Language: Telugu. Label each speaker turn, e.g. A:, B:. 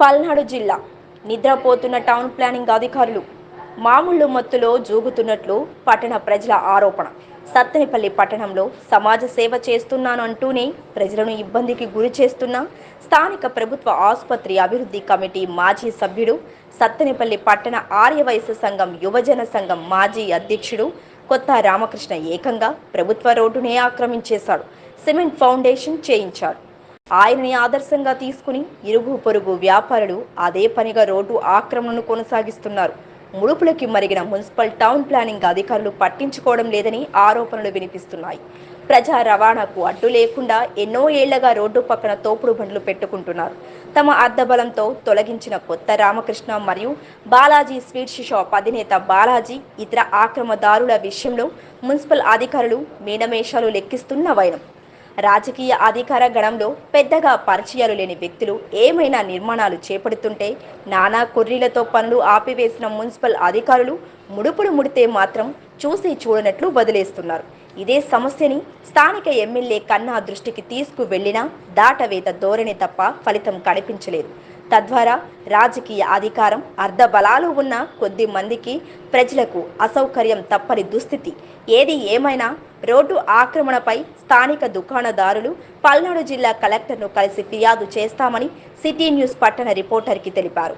A: పల్నాడు జిల్లా. నిద్రపోతున్న టౌన్ ప్లానింగ్ అధికారులు మామూలు మత్తులో జూగుతున్నట్లు పట్టణ ప్రజల ఆరోపణ. సత్తెనపల్లి పట్టణంలో సమాజ సేవ చేస్తున్నాను అంటూనే ప్రజలను ఇబ్బందికి గురి చేస్తున్న స్థానిక ప్రభుత్వ ఆసుపత్రి అభివృద్ధి కమిటీ మాజీ సభ్యుడు సత్తెనపల్లి పట్టణ ఆర్యవైశ్య సంఘం యువజన సంఘం మాజీ అధ్యక్షుడు కొత్త రామకృష్ణ ఏకంగా ప్రభుత్వ రోడ్డునే ఆక్రమించేశాడు. సిమెంట్ ఫౌండేషన్ చేయించాడు ఆయనని ఆదర్శంగా తీసుకుని ఇరుగు పొరుగు వ్యాపారులు అదే పనిగా రోడ్డు ఆక్రమణను కొనసాగిస్తున్నారు. ముడుపులకి మరిగిన మున్సిపల్ టౌన్ ప్లానింగ్ అధికారులు పట్టించుకోవడం లేదని ఆరోపణలు వినిపిస్తున్నాయి. ప్రజా రవాణాకు అడ్డు లేకుండా ఎన్నో ఏళ్ళగా రోడ్డు పక్కన తోపుడు బండ్లు పెట్టుకుంటున్నారు. తమ అద్దబలంతో తొలగించిన కొత్త రామకృష్ణ మరియు బాలాజీ స్వీట్స్ షాప్ అధినేత బాలాజీ ఇతర ఆక్రమదారుల విషయంలో మున్సిపల్ అధికారులు మీనమేషాలు లెక్కిస్తున్న వైనం. రాజకీయ అధికార గణంలో పెద్దగా పరిచయాలు లేని వ్యక్తులు ఏమైనా నిర్మాణాలు చేపడుతుంటే నానా కుర్రీలతో పనులు ఆపివేసిన మున్సిపల్ అధికారులు ముడుపులు ముడితే మాత్రం చూసి చూడనట్లు వదిలేస్తున్నారు. ఇదే సమస్యని స్థానిక ఎమ్మెల్యే కన్నా దృష్టికి తీసుకువెళ్ళినా దాటవేత ధోరణి తప్ప ఫలితం కనిపించలేదు. తద్వారా రాజకీయ అధికారం అర్ధబలాలు ఉన్న కొద్ది మందికి ప్రజలకు అసౌకర్యం తప్పని దుస్థితి. ఏది ఏమైనా రోడ్డు ఆక్రమణపై స్థానిక దుకాణదారులు పల్నాడు జిల్లా కలెక్టర్ను కలిసి ఫిర్యాదు చేస్తామని సిటీ న్యూస్ పట్టణ రిపోర్టర్కి తెలిపారు.